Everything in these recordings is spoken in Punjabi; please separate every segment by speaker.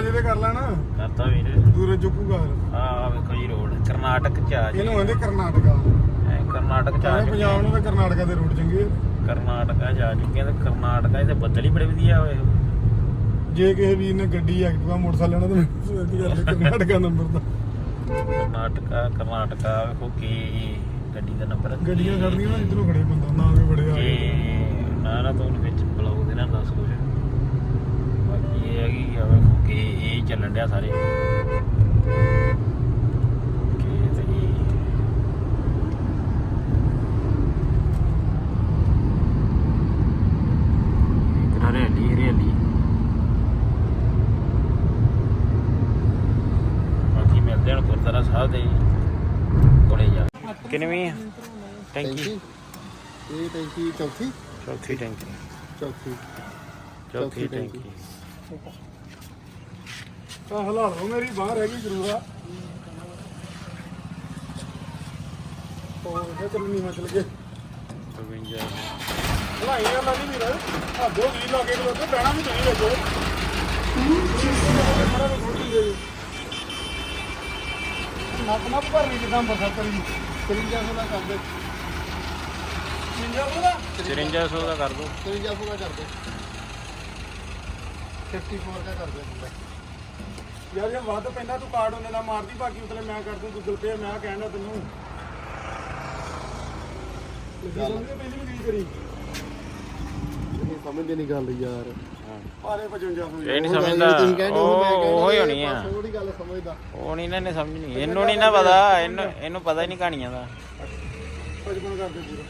Speaker 1: ਪੰਜ ਤੇ ਕਰ ਲੈਣਾ।
Speaker 2: ਕਰਤਾ ਵੀਰ।
Speaker 1: ਦੂਰੇ ਚੁੱਕੂਗਾ
Speaker 2: ਆ ਵੇਖੋ ਜੀ ਰੋਡ ਕਰਨਾਟਕ ਚ ਆ ਜੀ।
Speaker 1: ਇਹਨੂੰ ਕਹਿੰਦੇ ਕਰਨਾਟਕਾ
Speaker 2: ਇਹ ਕਰਨਾਟਕ ਚ ਆ
Speaker 1: ਚਾਹੇ
Speaker 2: ਚੁੱਕੇ
Speaker 1: ਪੰਜਾਬ ਨੂੰ ਤਾਂ ਕਰਨਾਟਕਾ ਦੇ ਰੋਡ ਚੰਗੇ ਆ।
Speaker 2: ਕਰਨਾਟਕਾ ਆ ਚੁੱਕੇ ਆ ਤੇ ਕਰਨਾਟਕਾ ਦੇ ਬੱਦਲ ਹੀ ਬੜੇ ਵਧੀਆ ਹੋਏ
Speaker 1: ਜੇ ਕਿਸੇ ਵੀਰ ਨੇ ਗੱਡੀ ਐਕਟਿਵਾ ਮੋਟਰਸਾਈਕਲ ਲੈਣਾ ਤਾਂ ਮੈਨੂੰ ਸਵੇਰ ਦੀ ਗੱਲ ਹੈ, ਕਰਨਾਟਕਾ ਨੰਬਰ ਦਾ
Speaker 2: ਕਰਨਾਟਕਾ ਕਰਨਾਟਕਾ ਵੇਖੋ ਕੀ ਗੱਡੀ ਦਾ ਨੰਬਰ
Speaker 1: ਗੱਡੀਆਂ ਖੜਦੀਆਂ ਨਾ ਇਧਰੋਂ ਖੜੇ ਬੰਦਾ ਨਾ ਵੀ ਬੜੇ ਆ
Speaker 2: ਕੀ। ਨਾ ਨਾ ਤੁਹਾਨੂੰ ਵਿੱਚ ਬਲੌਗ ਦੇ ਨਾਲ ਦੱਸ ਕੁਝ ਬਾਕੀ ਇਹ ਹੈਗੀ ਆ ਵੇਖੋ ਕਿ ਇਹ ਚੱਲਣ ਡਿਆ ਸਾਰੇ। ਕਿੰਨਵੀਂ ਟੈਂਕੀ
Speaker 3: ਇਹ ਟੈਂਕੀ ਚੌਥੀ?
Speaker 2: ਚੌਥੀ ਟੈਂਕੀ
Speaker 3: ਚੌਥੀ।
Speaker 2: ਚੌਥੀ
Speaker 3: ਚੌਥੀ
Speaker 2: ਟੈਂਕੀ
Speaker 1: ਆ। ਹਲਾ ਲਓ ਮੇਰੀ ਬਾਹਰ ਹੈਗੀ ਜ਼ਰੂਰ ਆ। ਉਹ ਇਹ ਚੱਲਣੀ ਮਚਲ ਕੇ
Speaker 2: 52
Speaker 1: ਹਲਾਈ ਵਾਲਾ ਨਹੀਂ ਵੀਰ ਆ ਦੋ ਵੀ ਲਾਗੇ ਕੋਲ ਤੇ ਬਹਿਣਾ ਵੀ ਨਹੀਂ ਲੱਗੋ ਨੱਕ ਨੱਕ ਭਰਨੀ ਜਿੱਦਾਂ ਬਸਾ ਕਰੀ।
Speaker 3: ਤਰਿੰਜਾ ਸੋਲਾ ਕਰਦੇ
Speaker 1: ਸਿੰਜਾ ਉਹਦਾ
Speaker 2: 5300 ਦਾ? ਕਰ ਦੋ।
Speaker 3: ਤਰਿੰਜਾ ਸੋਲਾ ਕਰਦੇ 54 ਦਾ ਕਰਦੇ
Speaker 1: ਯਾਰ ਜੇ ਵੱਧ ਪੈਂਦਾ ਤੂੰ ਕਾਰਡ ਉਹਨੇ ਦਾ ਮਾਰਦੀ ਬਾਕੀ ਉਤਲੇ ਮੈਂ ਕਰ ਦੂੰ ਗੂਗਲ ਪੇ ਮੈਂ ਕਹਿਣਾ ਤੈਨੂੰ। ਗੱਲ। ਪਹਿਲੀ ਵੀ ਕਰੀ?
Speaker 3: ਇਹ ਸਮਝਦੇ ਨਹੀਂ ਗੱਲ ਯਾਰ।
Speaker 1: ਪਾਰੇ 55 ਹੋ
Speaker 2: ਇਹ ਨਹੀਂ
Speaker 3: ਉਹ ਗੱਲ
Speaker 2: ਸਮਝਦਾ
Speaker 3: ਤੁਸੀਂ ਕਹਿੰਦੇ ਹੋ, ਮੈਂ
Speaker 2: ਉਹ
Speaker 3: ਕਹਿੰਦਾ
Speaker 2: ਉਹ ਹੀ
Speaker 3: ਇਹ
Speaker 2: ਹੋਣੀ ਆ।
Speaker 3: ਬਸ ਉਹਦੀ ਗੱਲ ਸਮਝਦਾ।
Speaker 2: ਉਹ ਨਹੀਂ ਇਹਨੇ ਸਮਝਣੀ। ਇਹਨੂੰ ਨਹੀਂ ਨਾ ਪਤਾ ਇਹਨੂੰ ਇਹਨੂੰ ਪਤਾ ਹੀ ਨਹੀਂ ਕਹਾਣੀਆਂ ਦਾ।
Speaker 1: 55 ਕਰ ਦੇ ਪੂਰਾ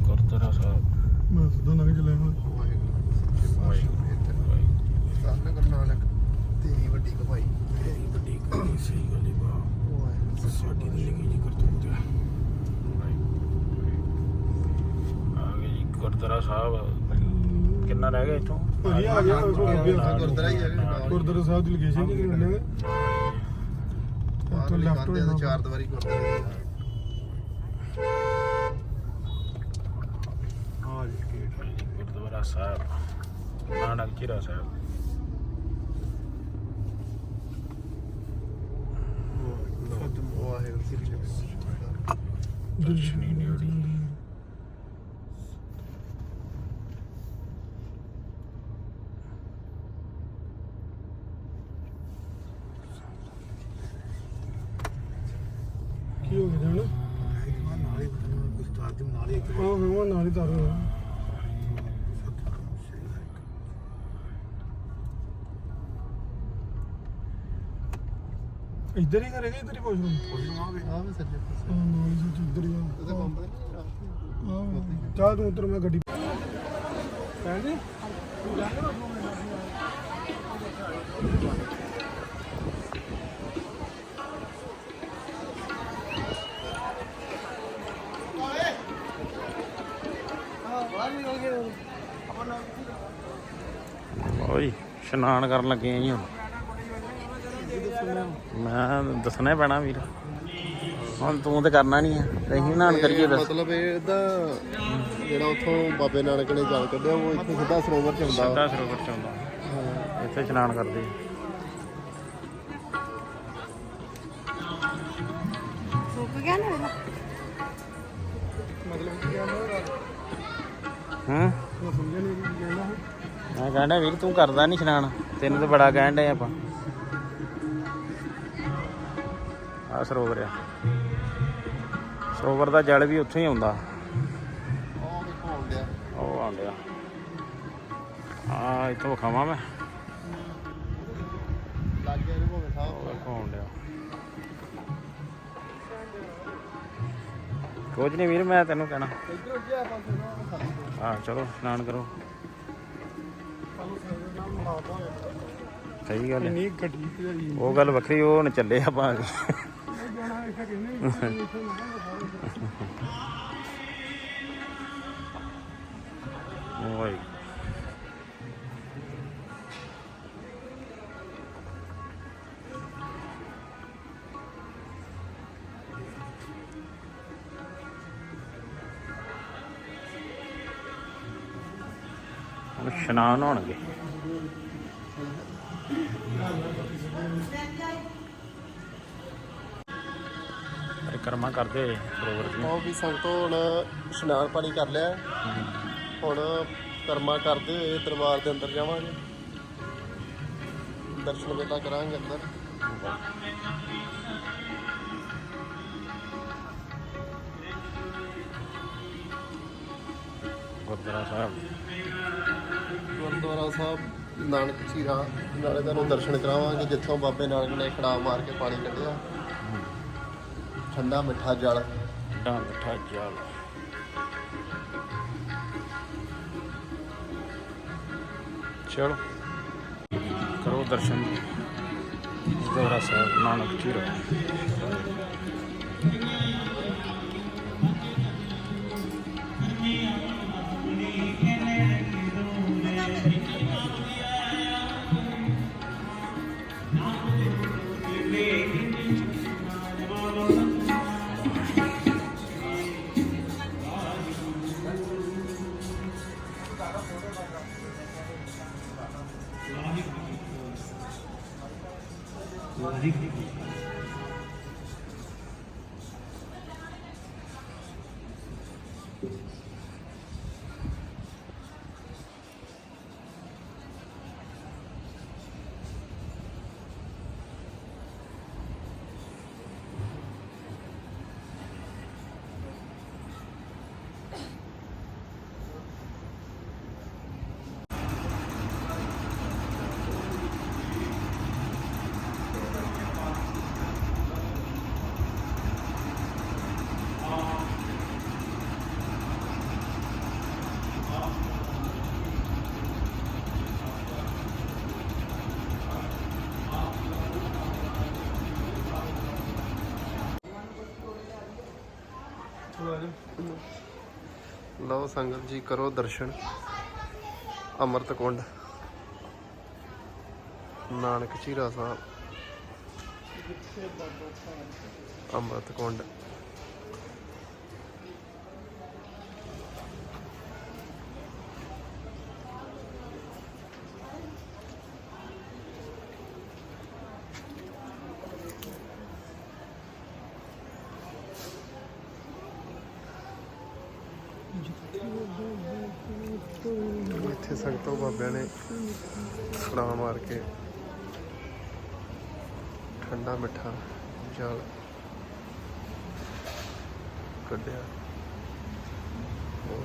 Speaker 2: ਗੁਰਦੁਆਰਾ ਸਾਹਿਬ
Speaker 1: ਮੈਂ ਸਿੱਧਾ ਲੰਘ ਚਲੇ ਹਾਂ
Speaker 3: ਸਾਹਮਣੇ ਗੁਰੂ ਨਾਨਕ ਤੇਰੀ ਵੱਡੀ ਕਮਾਈ
Speaker 1: ਵੱਡੀ ਕਹਾਣੀ ਸਹੀ ਗੱਲ ਹੀ ਬਾ ਸਾਡੀ ਜ਼ਿੰਦਗੀ ਦੀ ਕਰਤੂਤ ਹੈ
Speaker 2: ਆ ਗਏ ਜੀ ਗੁਰਦੁਆਰਾ ਸਾਹਿਬ ਕਿੰਨਾ ਰਹਿ ਗਿਆ ਇੱਥੋਂ?
Speaker 1: ਭਾਈ ਆ ਗਿਆ
Speaker 3: ਗੁਰਦੁਆਰਾ ਹੀ ਹੈ
Speaker 1: ਗੁਰਦੁਆਰਾ ਸਾਹਿਬ। ਦੀ ਲੋਕੇਸ਼ਨ ਕੀ? ਦੇ
Speaker 3: ਬਾਹਰ
Speaker 1: ਇੱਥੋਂ
Speaker 3: ਵਾਲੀ
Speaker 1: ਲੈਫਟ
Speaker 3: ਤੇ ਚਾਰ ਦੀਵਾਰੀ ਗੁਰਦੁਆਰਾ ਹੀ ਆ।
Speaker 1: ਹਾਂ ਜੀ ਗੇਟ
Speaker 2: ਜੀ, ਗੁਰਦੁਆਰਾ ਸਾਹਿਬ। ਨਾਨਕ ਚੀਰਾ ਸਾਹਿਬ।
Speaker 3: ਵਾਹਿਗੁਰੂ। ਸ੍ਰੀ ਅਕਾਲ
Speaker 2: ਦਰਸ਼ਨੀ ਡਿਊਟੀ
Speaker 1: ਕੀ ਹੋ ਗਿਆ ਜਾਣ
Speaker 3: ਨਾਲ ਹੀ ਉਸਤਾਦ ਦੇ ਨਾਲ ਹੀ
Speaker 1: ਹਾਂ ਹੀ ਤਾਰ ਇੱਧਰ ਹੀ ਕਰੇਗਾ ਇੱਧਰ ਹੀ ਪਹੁੰਚ ਲੂੰ
Speaker 3: ਆ ਵੀ। ਸੱਜੇ ਪਾਸੇ।
Speaker 1: ਹਾਂ ਨਾਲ ਹੀ ਸੱਚ ਇੱਧਰ ਹੀ ਆ।
Speaker 3: ਬੰਬ ਦੇ
Speaker 1: ਹਾਂ ਚਾਹ ਤੂੰ ਉੱਤਰ ਮੈਂ ਗੱਡੀ ਭੈਣ ਜੀ?
Speaker 2: ਓਏ ਇਸ਼ਨਾਨ ਕਰਨ ਲੱਗੇ ਆ ਜੀ ਹੁਣ। ਮੈਂ ਦੱਸਣਾ ਪੈਣਾ ਵੀਰ। ਹੁਣ ਤੂੰ ਤੇ ਕਰਨਾ ਨਹੀਂ ਆ ਅਸੀਂ ਨਾਨ ਕਰੀਏ ਦੱਸ
Speaker 3: ਮਤਲਬ ਇਹਦਾ ਜਿਹੜਾ ਉੱਥੋਂ ਬਾਬੇ ਨਾਨਕ ਨੇ ਜਲ ਕੱਢਿਆ ਉਹ ਇੱਥੇ ਸਿੱਧਾ ਸਰੋਵਰ ਚ ਆਉਂਦਾ
Speaker 2: ਸਿੱਧਾ ਸਰੋਵਰ ਚ ਆਉਂਦਾ
Speaker 3: ਹਾਂ।
Speaker 2: ਇੱਥੇ ਇਸ਼ਨਾਨ ਕਰਦੇ ਆ। ਹੂੰ?
Speaker 1: ਮੈਂ ਸਮਝਿਆ ਨਹੀਂ ਕੀ ਕਹਿੰਦਾ
Speaker 2: ਮੈਂ ਕਹਿੰਦਾ ਵੀਰ, ਤੂੰ ਕਰਦਾ ਨਹੀਂ ਇਸ਼ਨਾਨ ਤੈਨੂੰ ਤਾਂ ਬੜਾ ਕਹਿਣ ਡਏ ਆਪਾਂ। ਆ ਸਰੋਵਰ ਆ। ਸਰੋਵਰ ਦਾ ਜਲ ਵੀ ਉੱਥੋਂ ਹੀ ਆਉਂਦਾ।
Speaker 3: ਉਹ ਦੇਖੋ ਆਉਂਦਿਆ
Speaker 2: ਉਹ ਆਉਂਦਿਆ ਆ ਇੱਥੋਂ ਵਿਖਾਵਾਂ ਮੈਂ।
Speaker 3: ਲੱਗ ਗਿਆ ਇਹਨੂੰ ਭਾਵੇਂ ਸਾਹਿਬ
Speaker 2: ਉਹ ਵੇਖੋ ਕੁਝ ਨਹੀਂ ਵੀਰ, ਮੈਂ ਤੈਨੂੰ ਕਹਿਣਾ।
Speaker 3: ਇੱਧਰ ਉੱਜਿਆ ਪਾਸੇ
Speaker 2: ਹਾਂ ਚਲੋ ਇਸ਼ਨਾਨ ਕਰੋ। ਸਹੀ ਗੱਲ ਹੈ। ਉਹ ਗੱਲ ਵੱਖਰੀ ਉਹ ਹੁਣ ਚੱਲੇ ਆਪਾਂ
Speaker 1: ਨਾ
Speaker 2: ਓਏ। ਇਸ਼ਨਾਨ ਹੋਣਗੇ। ਪਰਿਕਰਮਾ ਕਰਦੇ ਸਰੋਵਰ ਦੀ
Speaker 3: ਉਹ ਵੀ ਸੰਗਤੋਂ ਹੁਣ ਇਸ਼ਨਾਨ ਪਾਣੀ ਕਰ ਲਿਆ। ਹੁਣ ਕਰਮਾ ਕਰਦੇ ਹੋਏ ਦਰਬਾਰ ਦੇ ਅੰਦਰ ਜਾਵਾਂਗੇ। ਦਰਸ਼ਨ ਵੇਲਾ ਕਰਾਂਗੇ ਅੰਦਰ।
Speaker 2: ਗੁਰਦੁਆਰਾ ਸਾਹਿਬ।
Speaker 3: ਗੁਰਦੁਆਰਾ ਸਾਹਿਬ, ਨਾਨਕ ਚੀਰਾ, ਨਾਲੇ ਤੁਹਾਨੂੰ ਦਰਸ਼ਨ ਕਰਾਵਾਂਗੇ, ਜਿੱਥੋਂ ਬਾਬੇ ਨਾਨਕ ਨੇ ਖੜਾ ਮਾਰ ਕੇ ਪਾਣੀ ਕੱਢਿਆ। ਠੰਡਾ ਮਿੱਠਾ ਜਲ।
Speaker 2: ਠੰਡਾ ਮਿੱਠਾ ਜਲ। ਚਲੋ। ਕਰੋ ਦਰਸ਼ਨ। ਗੁਰਦੁਆਰਾ ਸਾਹਿਬ, ਨਾਨਕ ਚੀਰਾ। Livre.
Speaker 3: ਲਓ ਸੰਗਤ ਜੀ ਕਰੋ ਦਰਸ਼ਨ। ਅੰਮ੍ਰਿਤ ਕੁੰਡ ਨਾਨਕ ਚੀਰਾ ਸਾਹਿਬ। ਅੰਮ੍ਰਿਤ ਕੁੰਡ ਇੱਥੇ ਸੰਗਤੋਂ ਬਾਬਿਆਂ ਨੇ ਛੜਾ ਮਾਰ ਕੇ ਠੰਡਾ ਮਿੱਠਾ ਜਲ ਕੱਢਿਆ। ਉਹ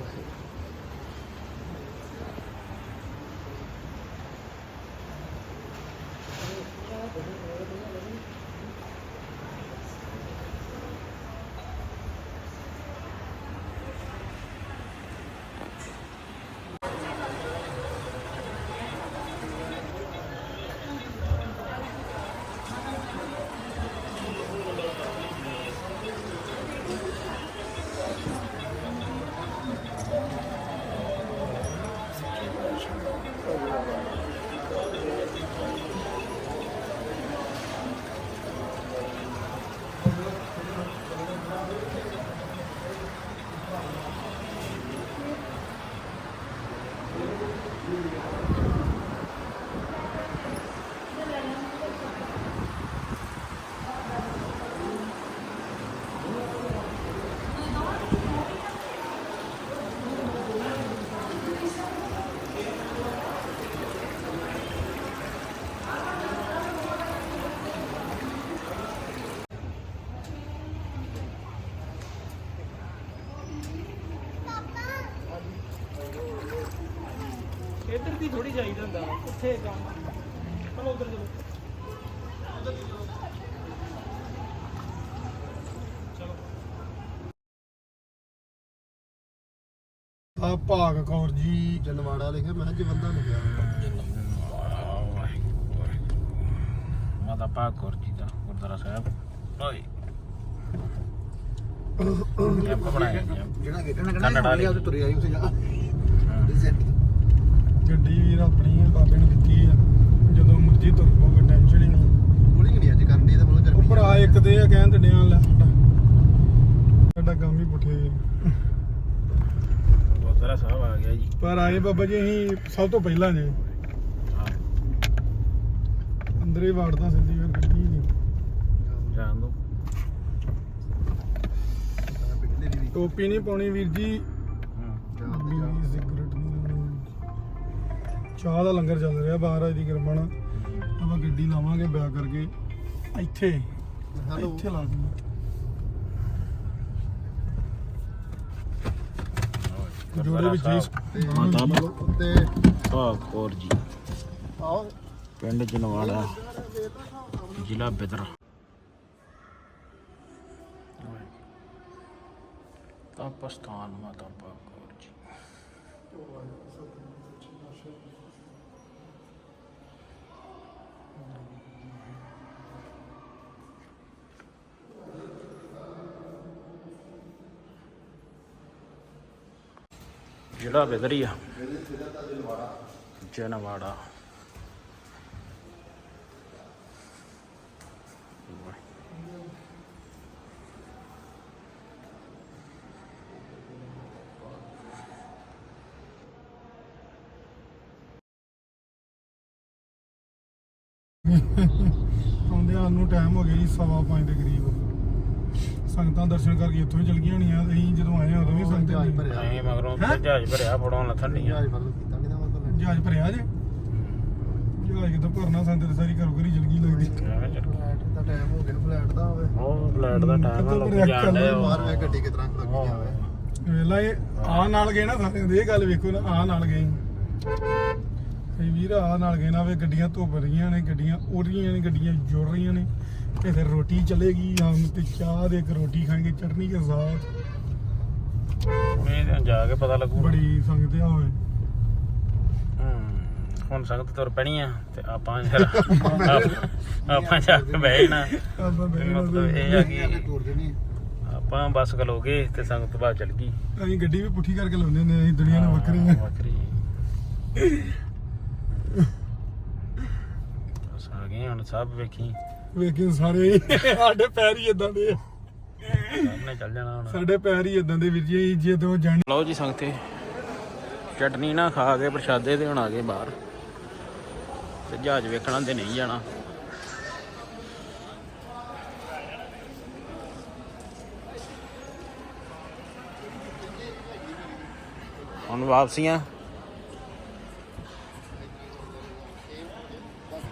Speaker 4: ਇੱਧਰ ਦੀ ਥੋੜੀ ਜਾਈਦਾ ਹੁੰਦਾ ਉੱਥੇ ਕੰਮ ਚਲੋ ਉੱਧਰ ਚਲੋ।
Speaker 1: ਆ ਭਾਗ ਕੌਰ ਜੀ
Speaker 3: ਜਨਵਾੜਾ ਲਿਖਿਆ ਮੈਂ ਜਵੰਦਾ ਲਿਖਿਆ।
Speaker 2: ਮਾਤਾ ਭਾਗੁਰ ਜੀ ਦਾ ਗੁਰਦੁਆਰਾ ਸਾਹਿਬ। ਓਏ। ਕੈਂਪ ਬਣਾਇਆ
Speaker 5: ਜਿਹੜਾ
Speaker 2: ਕನ್ನੜ ਵਾਲੀ।
Speaker 5: ਉਹਦੇ ਤੁਰੇ ਆਈ ਉਸੇ ਜਾ
Speaker 1: ਗੱਡੀ ਵੀਰ ਆਪਣੀ ਆ ਬਾਬੇ ਨੇ ਦਿੱਤੀ ਆ। ਜਦੋਂ ਮਰਜ਼ੀ ਤੁਰ ਪੋਗੇ ਟੈਨਸ਼ਨ ਹੀ ਨਹੀਂ।
Speaker 3: ਕੋਲੀ ਨਹੀਂ ਅੱਜ ਕਰਨ ਦੀ ਤਾਂ ਮਤਲਬ
Speaker 1: ਉਹ
Speaker 3: ਗਰਮੀ
Speaker 1: ਭਰਾ ਇੱਕ ਦੇ ਆ ਕਹਿਣ ਤੇ ਡਿਆਂ ਲੈ ਸਾਡਾ ਕੰਮ ਹੀ ਪੁੱਠੇ
Speaker 2: ਗੁਰਦੁਆਰਾ ਸਾਹਿਬ ਆ ਗਿਆ ਜੀ।
Speaker 1: ਪਰ ਆਏ ਬਾਬਾ ਜੀ ਅਸੀਂ ਸਭ ਤੋਂ ਪਹਿਲਾਂ ਜੇ। ਅੰਦਰ ਹੀ ਵਾੜਦਾ ਸਿੱਧੀ ਫਿਰ ਗੱਡੀ ਨਹੀਂ।
Speaker 2: ਜਾਣ ਦੋ।
Speaker 1: ਟੋਪੀ ਨਹੀਂ ਪਾਉਣੀ ਵੀਰ ਜੀ। ਚਾਹ ਦਾ ਲੰਗਰ ਚੱਲ ਰਿਹਾ ਮਹਾਰਾਜ ਦੀ ਕਿਰਪਾ ਨਾਲ। ਆਪਾਂ ਗੱਡੀ ਲਾਵਾਂਗੇ ਬਿਆ ਕਰਕੇ। ਇੱਥੇ।
Speaker 3: ਹੈਲੋ।
Speaker 1: ਇੱਥੇ ਲਾ ਦਿੰਦੇ। ਜੋੜੇ ਵਿੱਚ
Speaker 3: ਤੇ
Speaker 2: ਮਾਤਾ
Speaker 3: ਤੇ
Speaker 2: ਭਾਗ ਕੌਰ ਜੀ।
Speaker 3: ਆਓ।
Speaker 2: ਪਿੰਡ ਜਨਵਾੜਾ। ਜ਼ਿਲ੍ਹਾ ਬਿਦਰ। ਤਪਸਥਾਨ ਮਾਤਾ ਭਾਗ ਕੌਰ ਜੀ। ਜਿਹੜਾ ਬਿਦਰ ਹੀ ਆ। ਜਨਵਾੜਾ।
Speaker 1: ਆਉਂਦਿਆਂ ਨੂੰ ਟਾਈਮ ਹੋ ਗਿਆ ਜੀ, ਸਵਾ ਪੰਜ ਦੇ ਕਰੀਬ। ਸੰਗਤਾਂ ਦਰਸ਼ਨ ਕਰਕੇ ਇੱਥੋਂ ਹੀ ਚਲ ਗਈਆਂ ਹੋਣੀਆਂ ਅਸੀਂ ਜਦੋਂ ਆਏ ਉਦੋਂ ਵੀ
Speaker 3: ਜਹਾਜ਼
Speaker 1: ਸੰਗਤਾਂ
Speaker 3: ਭਰਿਆ।
Speaker 2: ਐਂ ਮਗਰੋਂ ਜਹਾਜ਼ ਭਰਿਆ ਫੜਾਉਣ ਲੱਥਣ ਨਹੀਂ ਆ।
Speaker 3: ਜਹਾਜ਼ ਫਰਲ ਕੀਤਾ ਨਹੀਂ ਨਾ ਮਤਲਬ
Speaker 1: ਜਹਾਜ਼ ਭਰਿਆ ਜੇ? ਜਹਾਜ਼ ਕਿਤੋਂ ਭਰਨਾ ਸੰਗਤ ਤੇ ਸਾਰੀ ਘਰੋਂ ਘਰੀ ਚਲ ਗਈ ਲੱਗਦੀ।
Speaker 3: ਫਲੈਟ ਦਾ ਟਾਈਮ ਹੋ ਗਿਆ ਫਲੈਟ ਦਾ ਹੋਵੇ।
Speaker 2: ਉਹ ਫਲੈਟ ਦਾ ਟਾਈਮ ਆ ਲੋਕੀ
Speaker 1: ਭਰਿਆ?
Speaker 2: ਜਾਣਦੇ
Speaker 3: ਬਾਹਰ ਵੇ ਗੱਡੀ ਕਿਸ ਤਰ੍ਹਾਂ ਲੱਗੀ ਜਾਵੇ
Speaker 1: ਵੇਲਾ ਇਹ ਆ ਨਾਲ ਗਏ ਨਾ ਸਾਰਿਆਂ ਦੇ ਇਹ ਗੱਲ ਵੇਖੋ ਨਾ ਆ ਨਾਲ ਗਏ। ਕਈ ਵੀਰ ਆ ਨਾਲ ਗਏ ਨਾ ਵੇ ਗੱਡੀਆਂ ਧੁੱਪ ਰਹੀਆਂ ਨੇ ਗੱਡੀਆਂ ਉੱਡ ਰਹੀਆਂ ਨੇ ਗੱਡੀਆਂ ਜੁੜ ਰਹੀਆਂ ਨੇ। ਤੇ ਫਿਰ ਰੋਟੀ ਚਲੇਗੀ ਹਮ ਤੇ ਚਾਹ ਦੇ ਇੱਕ ਰੋਟੀ ਖਾएंगे ਚਟਨੀ ਕੇ ਸਾਥ
Speaker 2: ਇਹ ਤਾਂ ਜਾ ਕੇ ਪਤਾ ਲੱਗੂ।
Speaker 1: ਬੜੀ ਸੰਗਤ ਆ ਹੋਏ
Speaker 2: ਹਮ, ਹੁਣ ਸੰਗਤ ਤੁਰ ਪੈਣੀ ਆ ਤੇ ਆਪਾਂ ਫਿਰ ਆਪ- ਆਪਾਂ ਜਾ ਕੇ ਬਹਿ ਜਾਣਾ।
Speaker 1: ਆਪਾਂ
Speaker 2: ਮਤਲਬ ਇਹ ਆ ਕਿ ਆਪਾਂ ਬੱਸ ਖਲੋਗੇ ਤੇ ਸੰਗਤ ਬਾਅਦ ਚਲ ਗਈ।
Speaker 1: ਅਸੀਂ ਗੱਡੀ ਵੀ ਪੁੱਠੀ ਕਰਕੇ ਲਾਉਂਦੇ ਹੁੰਦੇ ਅਸੀਂ ਦੁਨੀਆ ਨੂੰ ਵੱਖਰੀ ਆ।
Speaker 2: ਵੱਖਰੀ। ਬਸ ਆ ਗਏ ਹੁਣ ਸਭ ਵੇਖੀ।
Speaker 1: ਵੇਖੀ ਸਾਰੇ। ਸਾਡੇ ਪੈਰ ਹੀ ਇਦਾਂ ਦੇ
Speaker 2: ਚੱਲ ਜਾਣਾ ਹੁਣ।
Speaker 1: ਸਾਡੇ ਪੈਰ ਹੀ ਇਦਾਂ ਦੇ ਵੀਰ ਜੀ ਜਦੋਂ ਜਾਣ
Speaker 2: ਲਓ ਜੀ ਸੰਗਤੇ ਚਟਨੀ ਨਾ ਖਾ ਕੇ ਪ੍ਰਸ਼ਾਦੇ ਤੇ ਹੁਣ ਆ ਗਏ ਬਾਹਰ। ਤੇ ਜਹਾਜ਼ ਵੇਖਣਾ ਤੇ ਨਹੀਂ ਜਾਣਾ। ਹੁਣ ਵਾਪਸੀਆਂ।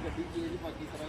Speaker 3: ਗੱਡੀ ਚੇਂਜ ਬਾਕੀ ਤਰ੍ਹਾਂ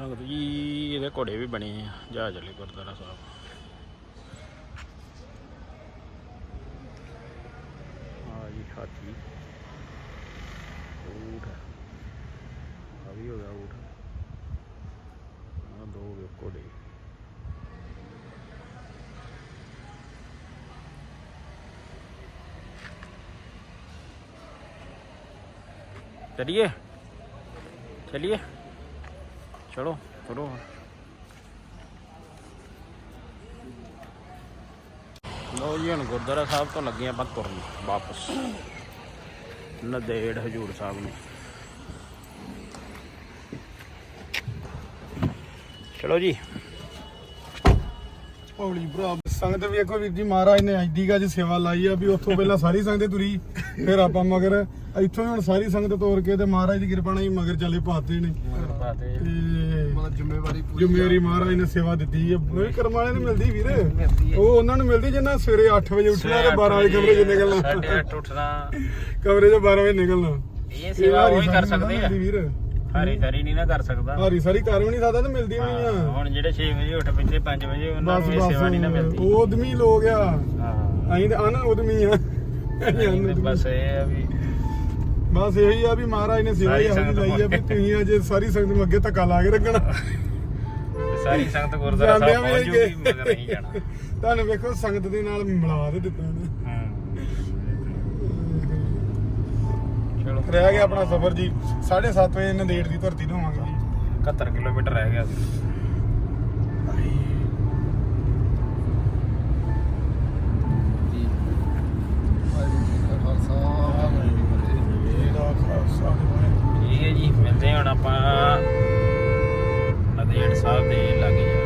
Speaker 2: ਸੰਗਤ ਜੀ, ਇਹਦੇ ਘੋੜੇ ਵੀ ਬਣੇ ਆ, ਜਹਾਜ਼ ਵਾਲੇ ਗੁਰਦੁਆਰਾ ਸਾਹਿਬ। ਆ ਜੀ ਹਾਥੀ। ਊਠ। ਆ ਵੀ ਹੋ ਗਿਆ ਊਠ। ਆ ਦੋ ਵੇ ਘੋੜੇ। ਚਲਿਏ? ਚਲਿਏ? ਚਲੋ ਚਲੋ ਲੋ ਜੀ, ਹਣ ਗੁਰਦੁਆਰਾ ਸਾਹਿਬ ਤੋਂ ਲੱਗੇ ਆਪਾਂ ਤੁਰਨ ਵਾਪਸ। ਨਦੇੜ ਹਜੂਰ ਸਾਹਿਬ ਨੂੰ। ਚਲੋ ਜੀ।
Speaker 1: ਪੌੜੀ ਭਰਾ, ਸੰਗਤ ਵੇਖੋ ਵੀਰ ਜੀ, ਮਹਾਰਾਜ ਨੇ ਅੱਜ ਦੀ ਗੱਜ ਸੇਵਾ ਲਾਈ ਆ ਵੀ ਉੱਥੋਂ ਪਹਿਲਾਂ ਸਾਰੀ ਸੰਗਤ ਤੁਰੀ, ਫਿਰ ਆਪਾਂ ਮਗਰ, ਇੱਥੋਂ ਹੀ ਹੁਣ ਸਾਰੀ ਸੰਗਤ ਤੋਰ ਕੇ ਤੇ ਮਹਾਰਾਜ ਦੀ ਕਿਰਪਾ ਨਾਲ ਹੀ ਮਗਰ ਚੱਲੇ ਪਾਤੇ ਨੇ।
Speaker 2: ਬਾਤੇ
Speaker 1: ਤੇ
Speaker 3: ਮਤਲਬ ਜ਼ਿੰਮੇਵਾਰੀ ਪੂਰੀ
Speaker 1: ਜ਼ਿੰਮੇਵਾਰੀ ਮਹਾਰਾਜ ਨੇ ਸੇਵਾ ਦਿੱਤੀ ਹੈ ਉਹ ਕਰਮ ਵਾਲਿਆਂ ਨੂੰ ਮਿਲਦੀ ਵੀਰ। ਉਹ ਉਹਨਾਂ ਨੂੰ ਮਿਲਦੀ ਜਿੰਨਾ ਸਵੇਰੇ 8 ਵਜੇ ਉੱਠਣਾ ਤੇ 12 ਵਜੇ ਕਮਰੇ 'ਚ ਨਿਕਲਣਾ।
Speaker 2: ਸਾਡੇ ਅੱਠ ਉੱਠਣਾ।
Speaker 1: ਕਮਰੇ 'ਚ 12 ਵਜੇ ਨਿਕਲਣਾ।
Speaker 2: ਇਹ ਸੇਵਾ
Speaker 1: ਹਰੀ
Speaker 2: ਉਹ ਹੀ ਕਰ
Speaker 1: ਸਾਰੀ
Speaker 2: ਸਕਦੇ ਆ।
Speaker 1: ਮਿਲਦੀ ਵੀਰ।
Speaker 2: ਹਰੀ ਸਾਰੀ ਨਹੀਂ ਨਾ ਕਰ ਸਕਦਾ।
Speaker 1: ਹਾਰੀ ਸਾਰੀ ਕਰ ਵੀ ਨਹੀਂ ਸਕਦਾ ਤੇ ਮਿਲਦੀ ਵੀ ਨਹੀਂ
Speaker 2: ਹਾਂ,
Speaker 1: ਆ।
Speaker 2: ਹੁਣ ਜਿਹੜੇ 6 ਵਜੇ ਉੱਠ ਪੈਂਦੇ 5 ਵਜੇ ਉਹਨਾਂ
Speaker 1: ਬਸ
Speaker 2: ਨੂੰ ਇਹ ਸੇਵਾ ਨਹੀਂ ਨਾ
Speaker 1: ਬਸ
Speaker 2: ਮਿਲਦੀ।
Speaker 1: ਉਹ ਉਦਮੀ ਲੋਕ ਆ।
Speaker 2: ਹਾਂ।
Speaker 1: ਅਸੀਂ ਤੇ ਅਨ ਉਦਮੀ ਆ। ਅਸੀਂ
Speaker 2: ਨਹੀਂ ਤੇ
Speaker 1: ਅਣ-ਉਦਮੀ।
Speaker 2: ਬਸ ਇਹ ਆ ਵੀ
Speaker 1: ਬਸ ਇਹੀ ਆ ਵੀ ਮਹਾਰਾਜ ਨੇ ਸੇਵਾ ਹੀ
Speaker 2: ਸਾਰੀ
Speaker 1: ਲਾਈ ਆ ਵੀ ਤੁਸੀਂ ਅੱਜ ਸਾਰੀ ਸੰਗਤ ਨੂੰ ਅੱਗੇ ਧੱਕਾ ਲਾ ਕੇ ਰੱਖਣਾ।
Speaker 2: ਸਾਰੀ ਸੰਗਤ ਗੁਰਦੁਆਰਾ ਸਾਹਿਬ ਪਹੁੰਚ ਜੂਗੀ
Speaker 1: ਗਏ।
Speaker 2: ਮਗਰ ਨਹੀਂ ਜਾਣਾ।
Speaker 1: ਤੁਹਾਨੂੰ ਵੇਖੋ ਸੰਗਤ ਦੇ ਨਾਲ ਮਿਲਾ ਦੇ ਦਿੱਤਾ ਨੇ
Speaker 2: ਚਲੋ।
Speaker 1: ਰਹਿ ਗਿਆ ਆਪਣਾ ਸਫ਼ਰ ਜੀ। 7:30 ਵਜੇ ਨੰਦੇੜ ਦੀ ਧਰਤੀ ਤੋਂ ਆਵਾਂਗੇ ਜੀ।
Speaker 2: 71 ਕਿਲੋਮੀਟਰ ਰਹਿ ਗਿਆ ਸੀ।
Speaker 3: ਖਾਲਸਾ। ਠੀਕ ਹੈ ਜੀ ਮਿਲਦੇ ਹਾਂ ਹੁਣ ਆਪਾਂ ਨਦੇੜ ਸਾਹਿਬ ਦੇ ਲਾਗੇ